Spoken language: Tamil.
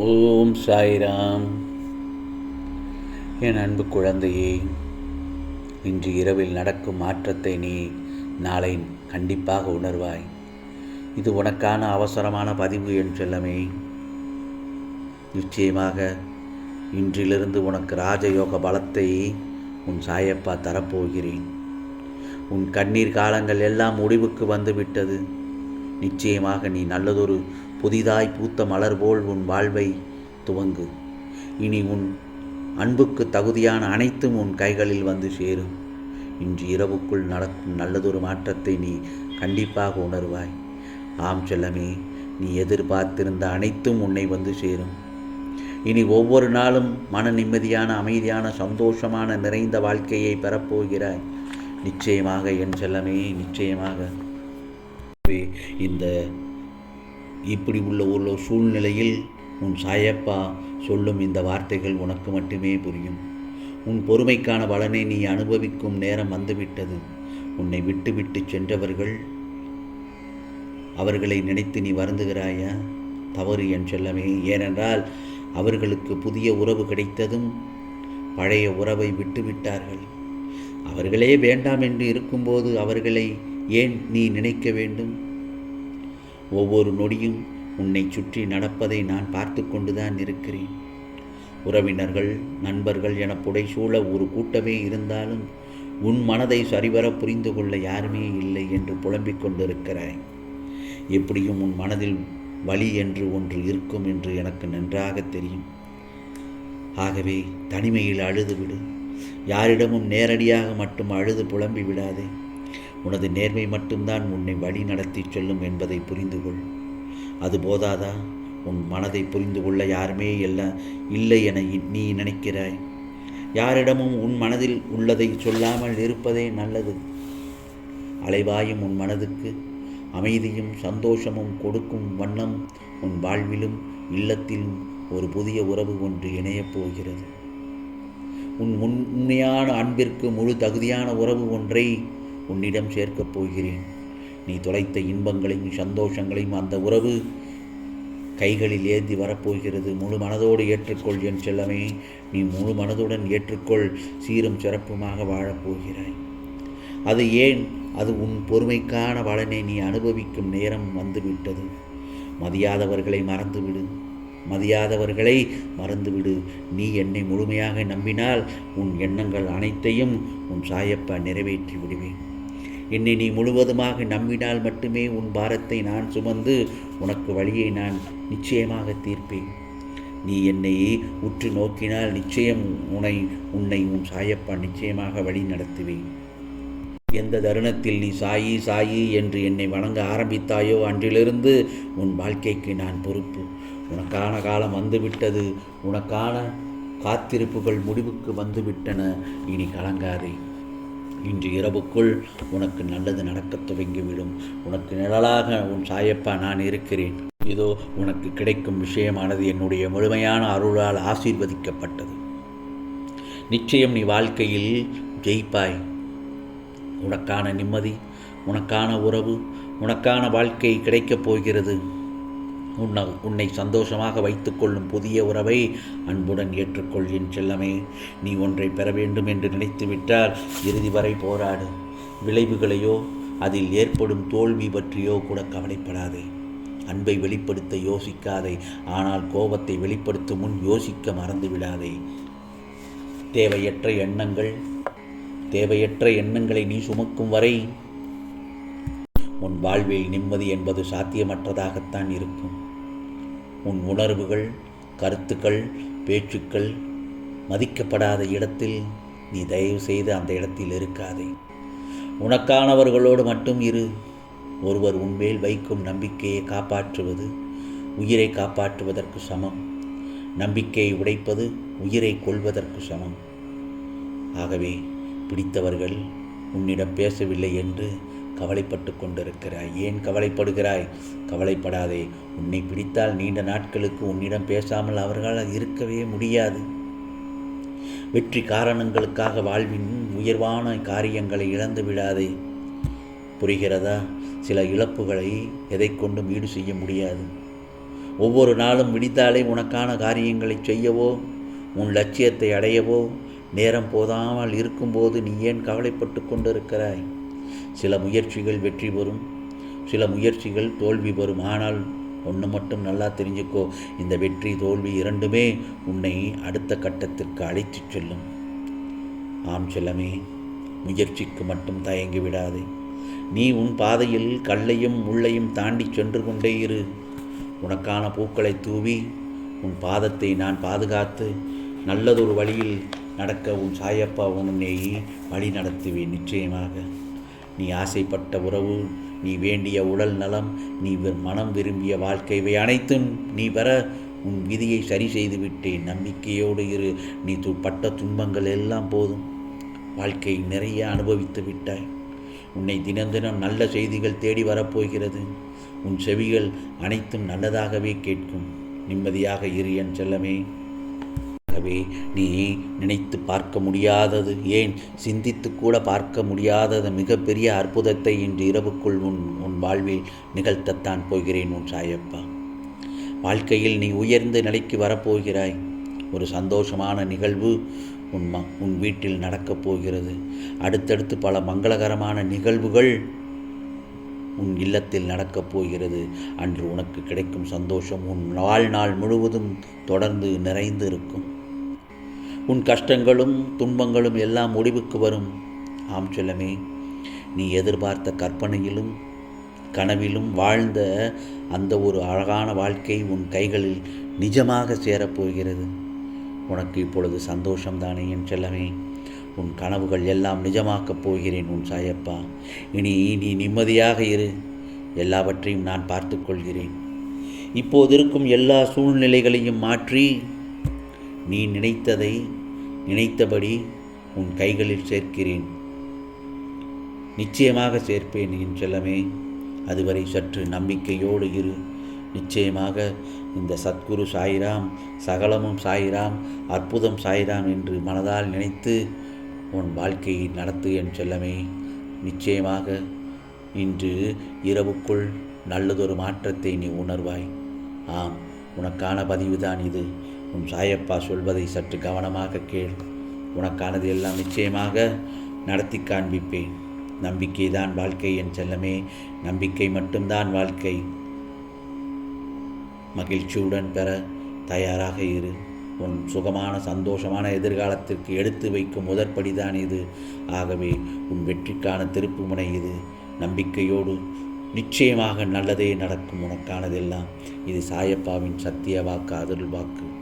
ஓம் சாய்ராம். என் அன்பு குழந்தையே இன்று இரவில் நடக்கும் மாற்றத்தை நீ நாளை கண்டிப்பாக உணர்வாய். இது உனக்கான அவசரமான பதிவு என் செல்லமே நிச்சயமாக இன்றிலிருந்து உனக்கு ராஜயோக பலத்தை உன் சாயப்பா தரப்போகிறேன். உன் கண்ணீர் காலங்கள் எல்லாம் முடிவுக்கு வந்துவிட்டது. நிச்சயமாக நீ நல்லதொரு புதிதாய் பூத்த மலர் போல் உன் வாழ்வை துவங்கு. இனி உன் அன்புக்கு தகுதியான அனைத்தும் உன் கைகளில் வந்து சேரும். இன்று இரவுக்குள் நடக்கும் நல்லதொரு மாற்றத்தை நீ கண்டிப்பாக உணர்வாய். ஆம் செல்லமே நீ எதிர்பார்த்திருந்த அனைத்தும் உன்னை வந்து சேரும். இனி ஒவ்வொரு நாளும் மன நிம்மதியான அமைதியான சந்தோஷமான நிறைந்த வாழ்க்கையை பெறப்போகிறாய். நிச்சயமாக என் செல்லமே நிச்சயமாக. இந்த இப்படி உள்ள ஒரு சூழ்நிலையில் உன் சாயப்பா சொல்லும் இந்த வார்த்தைகள் உனக்கு மட்டுமே புரியும். உன் பொறுமைக்கான பலனை நீ அனுபவிக்கும் நேரம் வந்துவிட்டது. உன்னை விட்டு விட்டு சென்றவர்கள் அவர்களை நினைத்து நீ வருந்துகிறாயா? தவறு என் செல்லமே. ஏனென்றால் அவர்களுக்கு புதிய உறவு கிடைத்ததும் பழைய உறவை விட்டுவிட்டார்கள் அவர்களே வேண்டாம் என்று இருக்கும்போது அவர்களை ஏன் நீ நினைக்க வேண்டும்? ஒவ்வொரு நொடியும் உன்னை சுற்றி நடப்பதை நான் பார்த்து கொண்டுதான் இருக்கிறேன். உறவினர்கள் நண்பர்கள் என புடைசூழ ஒரு கூட்டமே இருந்தாலும் உன் மனதை சரிவர புரிந்து கொள்ள யாருமே இல்லை என்று புலம்பிக் கொண்டிருக்கிறாய். எப்படியும் உன் மனதில் வலி என்று ஒன்று இருக்கும் என்று எனக்கு நன்றாக தெரியும். ஆகவே தனிமையில் அழுதுவிடு. யாரிடமும் நேரடியாக மட்டும் அழுது புலம்பி விடாதே உனது நேர்மை மட்டும்தான் உன்னை வழி நடத்தி செல்லும் என்பதை புரிந்து கொள் அது போதாதா? உன் மனதை புரிந்து கொள்ள யாருமே இல்லை இல்லை என நீ நினைக்கிறாய். யாரிடமும் உன் மனதில் உள்ளதை சொல்லாமல் இருப்பதே நல்லது. அலைவாயும் உன் மனதுக்கு அமைதியும் சந்தோஷமும் கொடுக்கும் வண்ணம் உன் வாழ்விலும் இல்லத்திலும் ஒரு புதிய உறவு ஒன்று இணையப் போகிறது. உன் உண்மையான அன்பிற்கு முழு தகுதியான உறவு ஒன்றை உன்னிடம் சேர்க்கப் போகிறேன். நீ தொலைத்த இன்பங்களையும் சந்தோஷங்களையும் அந்த உறவு கைகளில் ஏந்தி வரப்போகிறது. முழு மனதோடு ஏற்றுக்கொள் என் செல்லமே. நீ முழு மனதுடன் ஏற்றுக்கொள். சீரும் சிறப்புமாக வாழப்போகிறாய். அது ஏன்? அது உன் பொறுமைக்கான பலனை நீ அனுபவிக்கும் நேரம் வந்துவிட்டது. மதியாதவர்களை மறந்துவிடு. மதியாதவர்களை மறந்துவிடு. நீ என்னை முழுமையாக நம்பினால் உன் எண்ணங்கள் அனைத்தையும் உன் சாயப்பா நிறைவேற்றி விடுவேன். என்னை நீ முழுவதுமாக நம்பினால் மட்டுமே உன் பாரத்தை நான் சுமந்து உனக்கு வழியை நான் நிச்சயமாக தீர்ப்பேன். நீ என்னை உற்று நோக்கினால் நிச்சயம் உன்னை உன்னை உன் சாயப்பா நிச்சயமாக வழி நடத்துவேன். எந்த தருணத்தில் நீ சாயி சாயி என்று என்னை வணங்க ஆரம்பித்தாயோ அன்றிலிருந்து உன் வாழ்க்கைக்கு நான் பொறுப்பு. உனக்கான காலம் வந்துவிட்டது உனக்கான காத்திருப்புகள் முடிவுக்கு வந்துவிட்டன இனி கலங்காதே. இன்று இரவுக்குள் உனக்கு நல்லது நடக்கத் துவங்கிவிடும். உனக்கு நிழலாக உன் சாயப்பா நான் இருக்கிறேன். இதோ உனக்கு கிடைக்கும் விஷயமானது என்னுடைய முழுமையான அருளால் ஆசீர்வதிக்கப்பட்டது. நிச்சயம் நீ வாழ்க்கையில் ஜெயிப்பாய். உனக்கான நிம்மதி உனக்கான உறவு உனக்கான வாழ்க்கை கிடைக்கப் போகிறது. உன்னை உன்னை சந்தோஷமாக வைத்துக்கொள்ளும் புதிய உறவை அன்புடன் ஏற்றுக்கொள் என் செல்லமே. நீ ஒன்றை பெற வேண்டும் என்று நினைத்துவிட்டால் இறுதி வரை போராடு. விளைவுகளையோ அதில் ஏற்படும் தோல்வி பற்றியோ கூட கவலைப்படாதே. அன்பை வெளிப்படுத்த யோசிக்காதே. ஆனால் கோபத்தை வெளிப்படுத்தும் முன் யோசிக்க மறந்து விடாதே. தேவையற்ற எண்ணங்கள் தேவையற்ற எண்ணங்களை நீ சுமக்கும் வரை உன் வாழ்வில் நிம்மதி என்பது சாத்தியமற்றதாகத்தான் இருக்கும். உன் உணர்வுகள் கருத்துக்கள் பேச்சுக்கள் மதிக்கப்படாத இடத்தில் நீ தயவு செய்து அந்த இடத்தில் இருக்காதே. உனக்கானவர்களோடு மட்டும் இரு. ஒருவர் உன்மேல் வைக்கும் நம்பிக்கையை காப்பாற்றுவது உயிரை காப்பாற்றுவதற்கு சமம். நம்பிக்கையை உடைப்பது உயிரை கொள்வதற்கு சமம். ஆகவே பிடித்தவர்கள் உன்னிடம் பேசவில்லை என்று கவலைப்பட்டு கொண்டிருக்கிறாய். ஏன் கவலைப்படுகிறாய்? கவலைப்படாதே. உன்னை பிடித்தால் நீண்ட நாட்களுக்கு உன்னிடம் பேசாமல் அவர்களால் இருக்கவே முடியாது. வெற்றி காரணங்களுக்காக வாழ்வின் உயர்வான காரியங்களை இழந்து விடாதே. புரிகிறதா? சில இழப்புகளை எதை கொண்டும் ஈடு செய்ய முடியாது. ஒவ்வொரு நாளும் விடித்தாலே உனக்கான காரியங்களை செய்யவோ உன் லட்சியத்தை அடையவோ நேரம் போதாமல் இருக்கும்போது நீ ஏன் கவலைப்பட்டு கொண்டிருக்கிறாய்? சில முயற்சிகள் வெற்றி பெறும். சில முயற்சிகள் தோல்வி பெறும். ஆனால் ஒன்று மட்டும் நல்லா தெரிஞ்சுக்கோ இந்த வெற்றி தோல்வி இரண்டுமே உன்னை அடுத்த கட்டத்திற்கு அழைத்துச் செல்லும். ஆம் செல்லமே முயற்சிக்கு மட்டும் தயங்கி விடாதே. நீ உன் பாதையில் கல்லையும் முள்ளையும் தாண்டி சென்று கொண்டே இரு. உனக்கான பூக்களை தூவி உன் பாதத்தை நான் பாதுகாத்து நல்லதொரு வழியில் நடக்க உன் சாயப்பா உன்னை வழி நடத்துவேன் நிச்சயமாக. நீ ஆசைப்பட்ட உறவு நீ வேண்டிய உடல் நலம் நீ மனம் விரும்பிய வாழ்க்கை இவை அனைத்தும் நீ பெற உன் விதியை சரி செய்து விட்டேன். நம்பிக்கையோடு இரு. நீ து பட்ட துன்பங்கள் எல்லாம் போதும். வாழ்க்கை நிறைய அனுபவித்து விட்டாய். உன்னை தினம் தினம் நல்ல செய்திகள் தேடி வரப்போகிறது. உன் செவிகள் அனைத்தும் நல்லதாகவே கேட்கும். நிம்மதியாக இரு என் செல்லமே. ஆகவே நீ நினைத்து பார்க்க முடியாதது. ஏன்? சிந்தித்து கூட பார்க்க முடியாதது. மிகப்பெரிய அற்புதத்தை இன்று இரவுக்குள் உன் உன் வாழ்வில் நிகழ்த்தத்தான் போகிறேன் உன் சாயப்பா. வாழ்க்கையில் நீ உயர்ந்த நிலைக்கு வரப்போகிறாய். ஒரு சந்தோஷமான நிகழ்வு உன் ம உன் வீட்டில் நடக்கப் போகிறது. அடுத்தடுத்து பல மங்களகரமான நிகழ்வுகள் உன் இல்லத்தில் நடக்கப் போகிறது. அன்று உனக்கு கிடைக்கும் சந்தோஷம் உன் வாழ்நாள் முழுவதும் தொடர்ந்து நிறைந்து இருக்கும் உன் கஷ்டங்களும் துன்பங்களும் எல்லாம் முடிவுக்கு வரும். ஆம் செல்லமே நீ எதிர்பார்த்த கற்பனையிலும் கனவிலும் வாழ்ந்த அந்த ஒரு அழகான வாழ்க்கை உன் கைகளில் நிஜமாக சேரப்போகிறது உனக்கு இப்பொழுது சந்தோஷம்தானே என் செல்லமே? உன் கனவுகள் எல்லாம் நிஜமாக்கப் போகிறேன் உன் சாயப்பா. இனி நீ நிம்மதியாக இரு. எல்லாவற்றையும் நான் பார்த்துக்கொள்கிறேன் இப்போது இருக்கும் எல்லா சூழ்நிலைகளையும் மாற்றி நீ நினைத்ததை நினைத்தபடி உன் கைகளில் சேர்க்கிறேன். நிச்சயமாக சேர்ப்பேன் என் செல்லமே. அதுவரை சற்று நம்பிக்கையோடு இரு. நிச்சயமாக இந்த சத்குரு சாயிராம் சகலமும் சாயிராம் அற்புதம் சாயிராம் என்று மனதால் நினைத்து உன் வாழ்க்கையை நடத்து என் செல்லமே. நிச்சயமாக இன்று இரவுக்குள் நல்லதொரு மாற்றத்தை நீ உணர்வாய். ஆம் உனக்கான பதிவுதான் இது. உன் சாயப்பா சொல்வதை சற்று கவனமாக கேள். உனக்கானது எல்லாம் நிச்சயமாக நடத்தி காண்பிப்பேன். நம்பிக்கைதான் வாழ்க்கை என் செல்லமே. நம்பிக்கை மட்டும்தான் வாழ்க்கை. மகிழ்ச்சியுடன் பெற தயாராக இரு. உன் சுகமான சந்தோஷமான எதிர்காலத்திற்கு எடுத்து வைக்கும் முதற்படிதான் இது. ஆகவே உன் வெற்றிக்கான திருப்பு முனை இது. நம்பிக்கையோடு நிச்சயமாக நல்லதே நடக்கும் உனக்கானதெல்லாம். இது சாயப்பாவின் சத்திய வாக்கு அதிர்வாக்கு வாக்கு.